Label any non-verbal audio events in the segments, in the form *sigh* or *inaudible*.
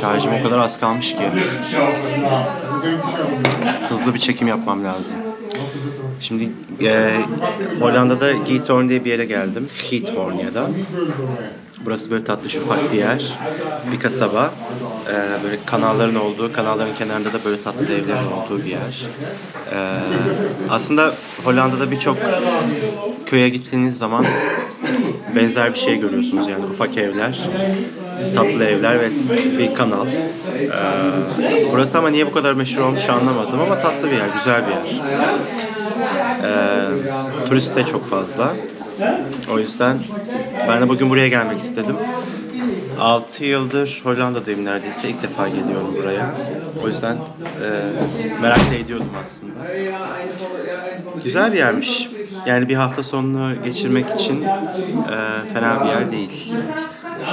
Şarjım o kadar az kalmış ki. Hızlı bir çekim yapmam lazım. Şimdi e, Hollanda'da Giethoorn diye bir yere geldim. Giethoorn'ya Burası böyle tatlı ufak bir yer. Bir kasaba. E, böyle kanalların olduğu, kanalların kenarında da böyle tatlı evlerin olduğu bir yer. E, aslında Hollanda'da birçok köye gittiğiniz zaman benzer bir şey görüyorsunuz yani ufak evler, tatlı evler ve bir kanal. Ee, burası ama niye bu kadar meşhur olmuş anlamadım ama tatlı bir yer, güzel bir yer. Ee, turist de çok fazla. O yüzden ben de bugün buraya gelmek istedim. 6 yıldır Hollanda'dayım neredeyse. İlk defa geliyorum buraya. O yüzden e, merak da ediyordum aslında. Güzel bir yermiş. Yani bir hafta sonunu geçirmek için e, fena bir yer değil.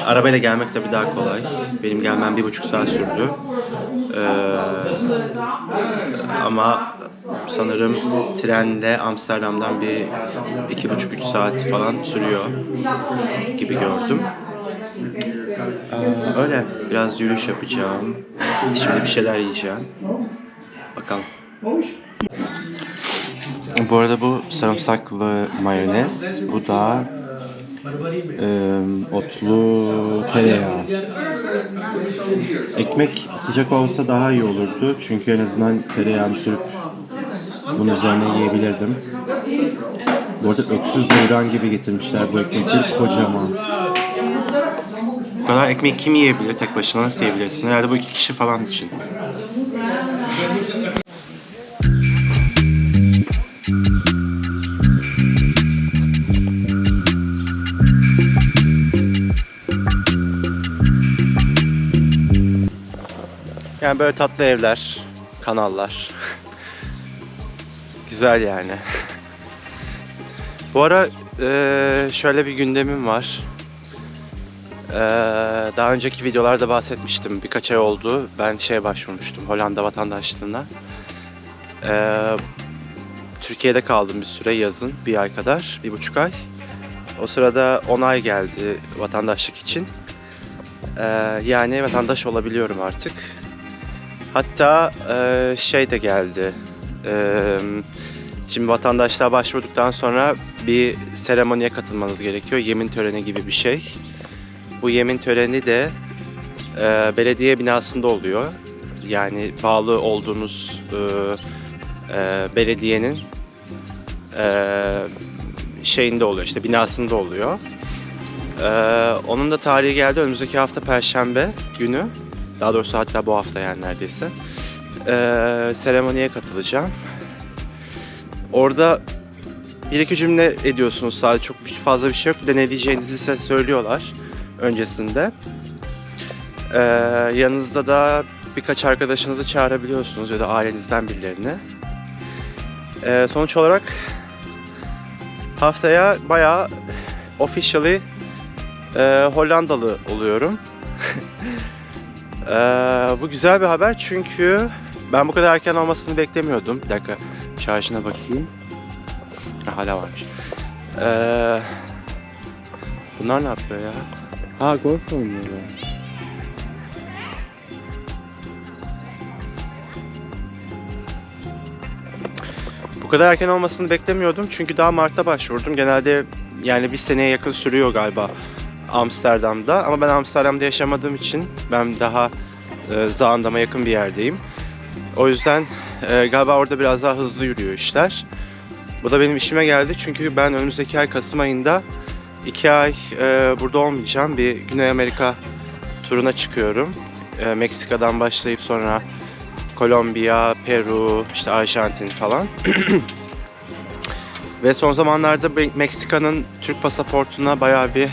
Arabayla gelmek tabii daha kolay. Benim gelmem bir buçuk saat sürdü. E, ama sanırım trende Amsterdam'dan bir iki buçuk üç saat falan sürüyor gibi gördüm. Ee, öyle biraz yürüyüş yapacağım. Şimdi bir şeyler yiyeceğim. Bakalım. Bu arada bu sarımsaklı mayonez. Bu da e, otlu tereyağı. Ekmek sıcak olsa daha iyi olurdu. Çünkü en azından tereyağını sürüp bunun üzerine yiyebilirdim. Bu arada öksüz doyuran gibi getirmişler bu ekmekleri kocaman. Bu kadar ekmek kim yiyebilir tek başına nasıl yiyebilirsin? Herhalde bu iki kişi falan için. Yani böyle tatlı evler, kanallar. Güzel yani. Bu ara eee, şöyle bir gündemim var. Eee, daha önceki videolarda bahsetmiştim. Birkaç ay oldu. Ben şeye başvurmuştum. Hollanda vatandaşlığına. Eee, Türkiye'de kaldım bir süre yazın. Bir ay kadar. Bir buçuk ay. O sırada onay geldi vatandaşlık için. Eee, yani vatandaş olabiliyorum artık. Hatta eee, şey de geldi. Eee, şimdi vatandaşlığa başvurduktan sonra bir seremoniye katılmanız gerekiyor. Yemin töreni gibi bir şey. Bu yemin töreni de eee, belediye binasında oluyor. Yani bağlı olduğunuz eee, eee, belediyenin eee, şeyinde oluyor işte binasında oluyor. Eee, onun da tarihi geldi önümüzdeki hafta Perşembe günü. Daha doğrusu hatta bu hafta yani neredeyse. Ee, seremoniye katılacağım. Orada bir iki cümle ediyorsunuz sadece çok fazla bir şey yok. Bir size söylüyorlar öncesinde. Ee, yanınızda da birkaç arkadaşınızı çağırabiliyorsunuz ya da ailenizden birilerini. Ee, sonuç olarak haftaya bayağı officially e, Hollandalı oluyorum. *laughs* Ee, bu güzel bir haber çünkü ben bu kadar erken olmasını beklemiyordum. Bir dakika şarjına bakayım. Ha, hala varmış. Ee, bunlar ne yapıyor ya? Ha golf oynuyorlar. Bu kadar erken olmasını beklemiyordum çünkü daha Mart'ta başvurdum. Genelde yani bir seneye yakın sürüyor galiba Amsterdam'da ama ben Amsterdam'da yaşamadığım için ben daha e, Zaandam'a yakın bir yerdeyim. O yüzden e, galiba orada biraz daha hızlı yürüyor işler. Bu da benim işime geldi çünkü ben önümüzdeki ay Kasım ayında iki ay e, burada olmayacağım. Bir Güney Amerika turuna çıkıyorum. E, Meksika'dan başlayıp sonra Kolombiya, Peru, işte Arjantin falan. *clears throat* Ve son zamanlarda Meksika'nın Türk pasaportuna bayağı bir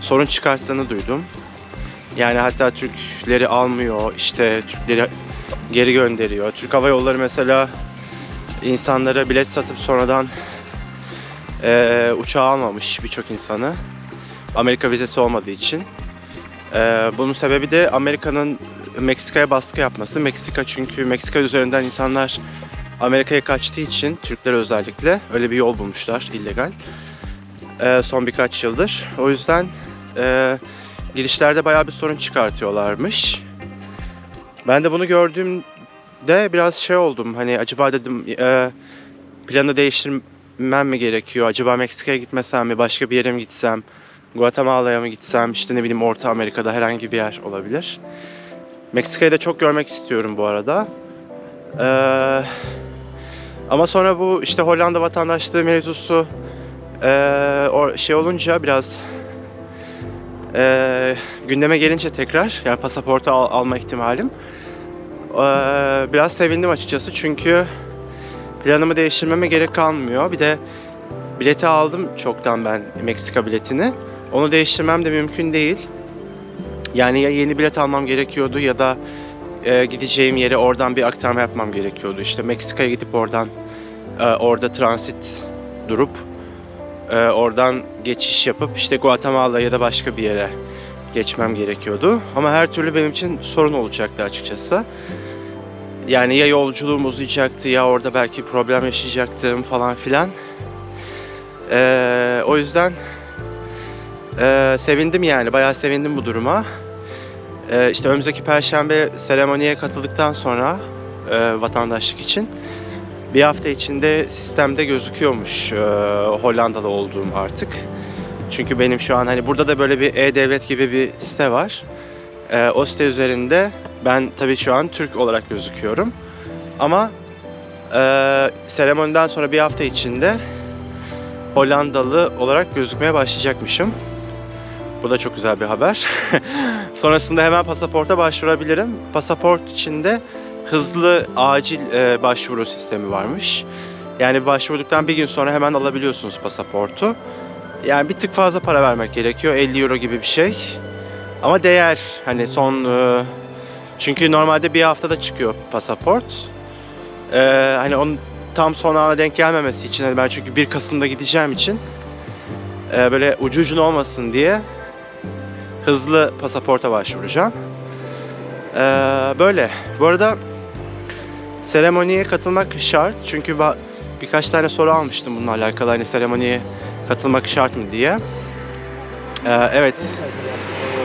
sorun çıkarttığını duydum. Yani hatta Türkleri almıyor, işte Türkleri geri gönderiyor. Türk Hava Yolları mesela insanlara bilet satıp sonradan eee uçağa almamış birçok insanı. Amerika vizesi olmadığı için. Ee, bunun sebebi de Amerika'nın Meksika'ya baskı yapması. Meksika çünkü Meksika üzerinden insanlar Amerika'ya kaçtığı için Türkler özellikle öyle bir yol bulmuşlar illegal. Ee, son birkaç yıldır. O yüzden e, girişlerde bayağı bir sorun çıkartıyorlarmış. Ben de bunu gördüğümde biraz şey oldum. Hani acaba dedim e, planı değiştirmem mi gerekiyor? Acaba Meksika'ya gitmesem mi? Başka bir yere mi gitsem? Guatemala'ya mı gitsem? İşte ne bileyim Orta Amerika'da herhangi bir yer olabilir. Meksika'yı da çok görmek istiyorum bu arada. Ee, ama sonra bu işte Hollanda vatandaşlığı mevzusu ee, şey olunca biraz ee, gündeme gelince tekrar yani pasaportu al- alma ihtimalim ee, biraz sevindim açıkçası çünkü planımı değiştirmeme gerek kalmıyor. Bir de bileti aldım çoktan ben Meksika biletini. Onu değiştirmem de mümkün değil. Yani ya yeni bilet almam gerekiyordu ya da e, gideceğim yere oradan bir aktarma yapmam gerekiyordu. İşte Meksika'ya gidip oradan e, orada transit durup e, oradan geçiş yapıp işte Guatemala ya da başka bir yere geçmem gerekiyordu. Ama her türlü benim için sorun olacaktı açıkçası. Yani ya yolculuğum uzayacaktı ya orada belki problem yaşayacaktım falan filan. Ee, o yüzden ee, sevindim yani bayağı sevindim bu duruma. Ee, işte önümüzdeki perşembe seremoniye katıldıktan sonra e, vatandaşlık için bir hafta içinde sistemde gözüküyormuş e, Hollandalı olduğum artık. Çünkü benim şu an hani burada da böyle bir e-devlet gibi bir site var. E, o site üzerinde ben tabii şu an Türk olarak gözüküyorum. Ama e, seremoniden sonra bir hafta içinde Hollandalı olarak gözükmeye başlayacakmışım. Bu da çok güzel bir haber. *laughs* Sonrasında hemen pasaporta başvurabilirim. Pasaport içinde hızlı acil e, başvuru sistemi varmış. Yani başvurduktan bir gün sonra hemen alabiliyorsunuz pasaportu. Yani bir tık fazla para vermek gerekiyor. 50 euro gibi bir şey. Ama değer. Hani son... e, çünkü normalde bir haftada çıkıyor pasaport. E, hani onun tam son ana denk gelmemesi için hani ben çünkü 1 Kasım'da gideceğim için e, böyle ucu ucuna olmasın diye hızlı pasaporta başvuracağım. E, böyle. Bu arada seremoniye katılmak şart çünkü birkaç tane soru almıştım bununla alakalı hani seremoniye katılmak şart mı diye. E, evet.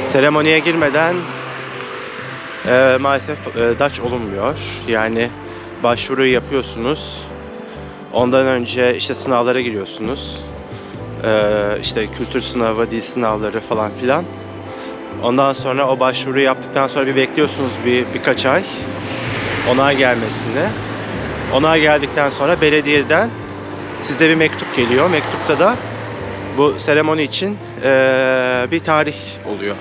Seremoniye girmeden e, maalesef e, Dutch olunmuyor. Yani başvuruyu yapıyorsunuz. Ondan önce işte sınavlara giriyorsunuz. Ee, işte kültür sınavı, dil sınavları falan filan. Ondan sonra o başvuruyu yaptıktan sonra bir bekliyorsunuz bir birkaç ay onay gelmesini. Onay geldikten sonra belediyeden size bir mektup geliyor. Mektupta da bu seremoni için ee, bir tarih oluyor.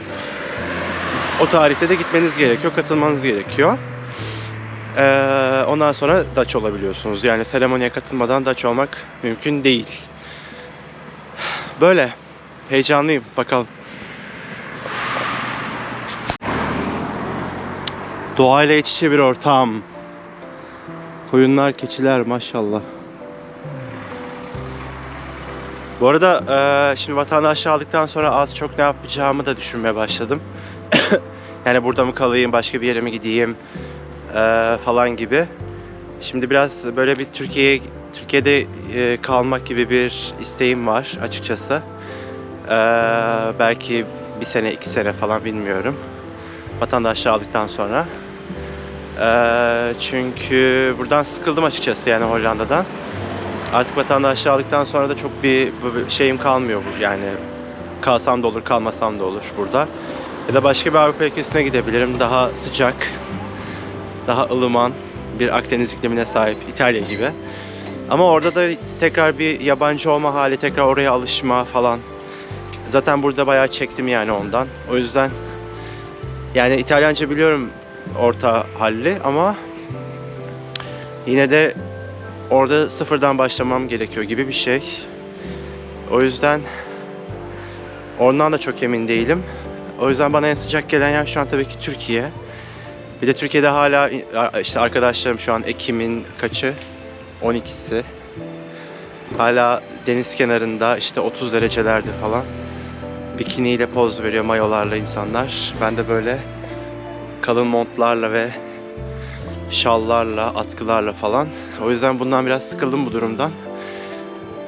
O tarihte de gitmeniz gerekiyor, katılmanız gerekiyor. Ee, ondan sonra Dutch olabiliyorsunuz. Yani seremoniye katılmadan Dutch olmak mümkün değil. Böyle. Heyecanlıyım. Bakalım. Doğayla iç içe bir ortam. Koyunlar, keçiler maşallah. Bu arada eee, şimdi vatandaşlığı aldıktan sonra az çok ne yapacağımı da düşünmeye başladım. *coughs* yani burada mı kalayım, başka bir yere mi gideyim? eee, falan gibi. Şimdi biraz böyle bir Türkiye'ye Türkiye'de e, kalmak gibi bir isteğim var açıkçası. Eee, belki bir sene iki sene falan bilmiyorum. Vatandaşlığı aldıktan sonra. Eee, çünkü buradan sıkıldım açıkçası yani Hollanda'dan. Artık vatandaşlığı aldıktan sonra da çok bir, şeyim kalmıyor yani. Kalsam da olur, kalmasam da olur burada. Ya da başka bir Avrupa ülkesine gidebilirim. Daha sıcak, daha ılıman bir Akdeniz iklimine sahip İtalya gibi. Ama orada da tekrar bir yabancı olma hali, tekrar oraya alışma falan. Zaten burada bayağı çektim yani ondan. O yüzden yani İtalyanca biliyorum orta halli ama yine de orada sıfırdan başlamam gerekiyor gibi bir şey. O yüzden ondan da çok emin değilim. O yüzden bana en sıcak gelen yer şu an tabii ki Türkiye. Bir de Türkiye'de hala işte arkadaşlarım şu an Ekim'in kaçı? 12'si. Hala deniz kenarında işte 30 derecelerde falan. bikiniyle poz veriyor mayolarla insanlar. Ben de böyle kalın montlarla ve şallarla, atkılarla falan. O yüzden bundan biraz sıkıldım bu durumdan.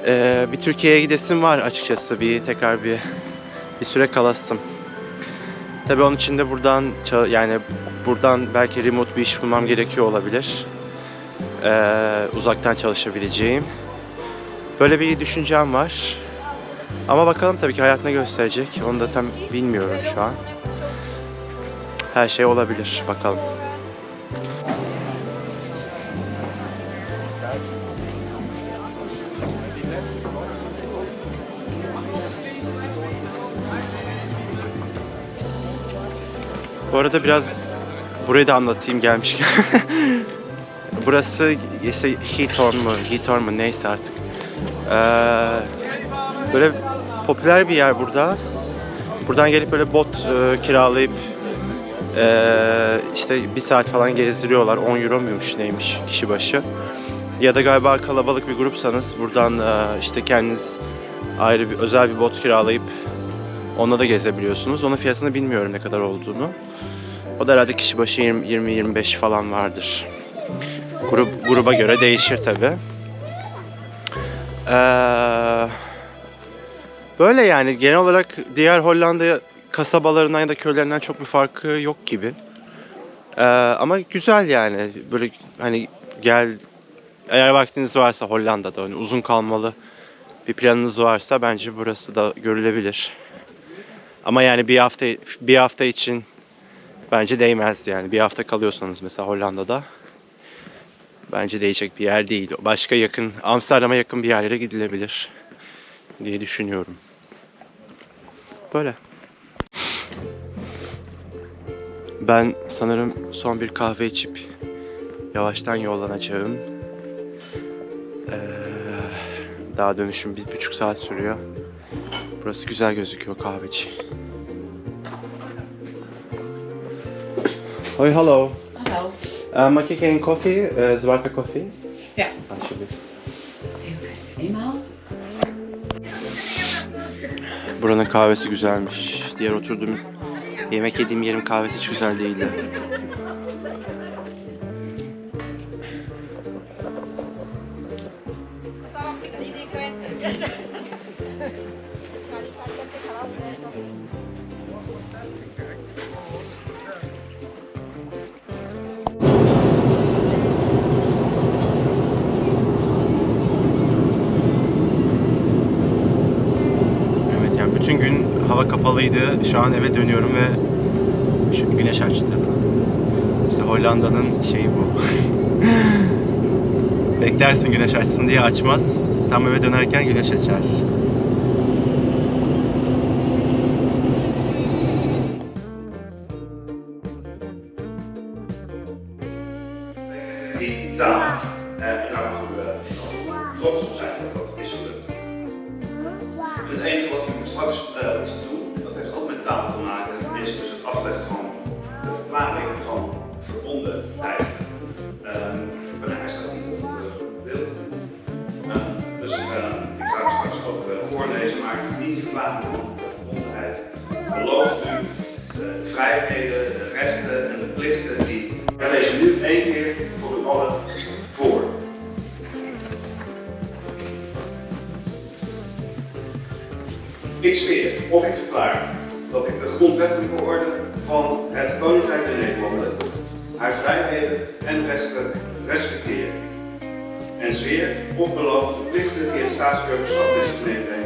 Ee, bir Türkiye'ye gidesim var açıkçası. Bir tekrar bir bir süre kalasım. Tabii onun için de buradan yani buradan belki remote bir iş bulmam gerekiyor olabilir. Ee, uzaktan çalışabileceğim. Böyle bir düşüncem var. Ama bakalım tabii ki hayat ne gösterecek. Onu da tam bilmiyorum şu an. Her şey olabilir. Bakalım. Bu arada biraz burayı da anlatayım gelmişken. *laughs* Burası işte Heathorn mu, Heathorn mu neyse artık. Ee, böyle popüler bir yer burada. Buradan gelip böyle bot e, kiralayıp e, işte bir saat falan gezdiriyorlar. 10 euro muymuş neymiş kişi başı. Ya da galiba kalabalık bir grupsanız buradan e, işte kendiniz ayrı bir özel bir bot kiralayıp onunla da gezebiliyorsunuz. Onun fiyatını bilmiyorum ne kadar olduğunu. O da herhalde kişi başı 20-25 falan vardır. Grup, gruba göre değişir tabi. böyle yani genel olarak diğer Hollanda kasabalarından ya da köylerinden çok bir farkı yok gibi. Ee, ama güzel yani böyle hani gel eğer vaktiniz varsa Hollanda'da hani uzun kalmalı bir planınız varsa bence burası da görülebilir. Ama yani bir hafta bir hafta için bence değmez yani. Bir hafta kalıyorsanız mesela Hollanda'da bence değecek bir yer değil. Başka yakın Amsterdam'a yakın bir yerlere gidilebilir diye düşünüyorum. Böyle. Ben sanırım son bir kahve içip yavaştan yollanacağım. Ee, daha dönüşüm bir buçuk saat sürüyor. Burası güzel gözüküyor kahveci. Hoi, hallo. Hallo. Uh, mag ik een koffie? Uh, zwarte koffie? Ja. Alsjeblieft. Eenmaal. Buranın kahvesi güzelmiş. Diğer oturduğum yemek yediğim yerin kahvesi hiç güzel değildi. Kapalıydı. Şu an eve dönüyorum ve şu güneş açtı. İşte Hollanda'nın şeyi bu. *laughs* Beklersin güneş açsın diye açmaz. Tam eve dönerken güneş açar. Verklaring van de. Belooft u de vrijheden, de rechten en de plichten die. Lees hem nu één keer voor u allen voor. Ik zweer of ik verklaar dat ik de grondwettelijke orde van het Koninkrijk der Nederlanden, haar vrijheden en rechten respecteer. En zweer of beloof de plichten die het staatsburgerschap met zich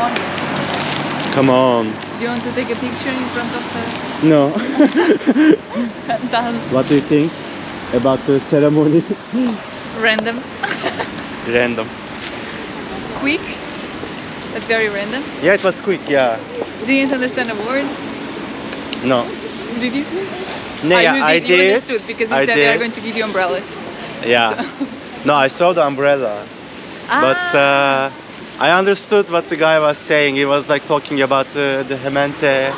on. Come on. Do you want to take a picture in front of the No. *laughs* dance? What do you think about the ceremony? Random, Random. quick, but very random. Yeah, it was quick. Yeah. Didn't understand a word. No. Did you? No, Ah, yeah, you I did. You did. understood because you I said they are going to give you umbrellas. Yeah. *laughs* No, I saw the umbrella, but Ah, uh, I understood what the guy was saying. He was like talking about uh, the Hemente,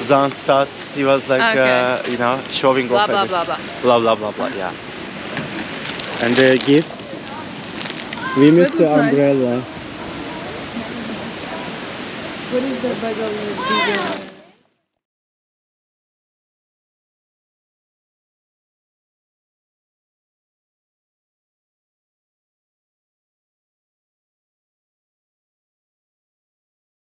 Zahnstadt. He was like, Okay. uh, you know, showing blah off blah blah blah. blah blah blah blah. Yeah. And the gifts. We missed the looks nice. umbrella. What is that bag of?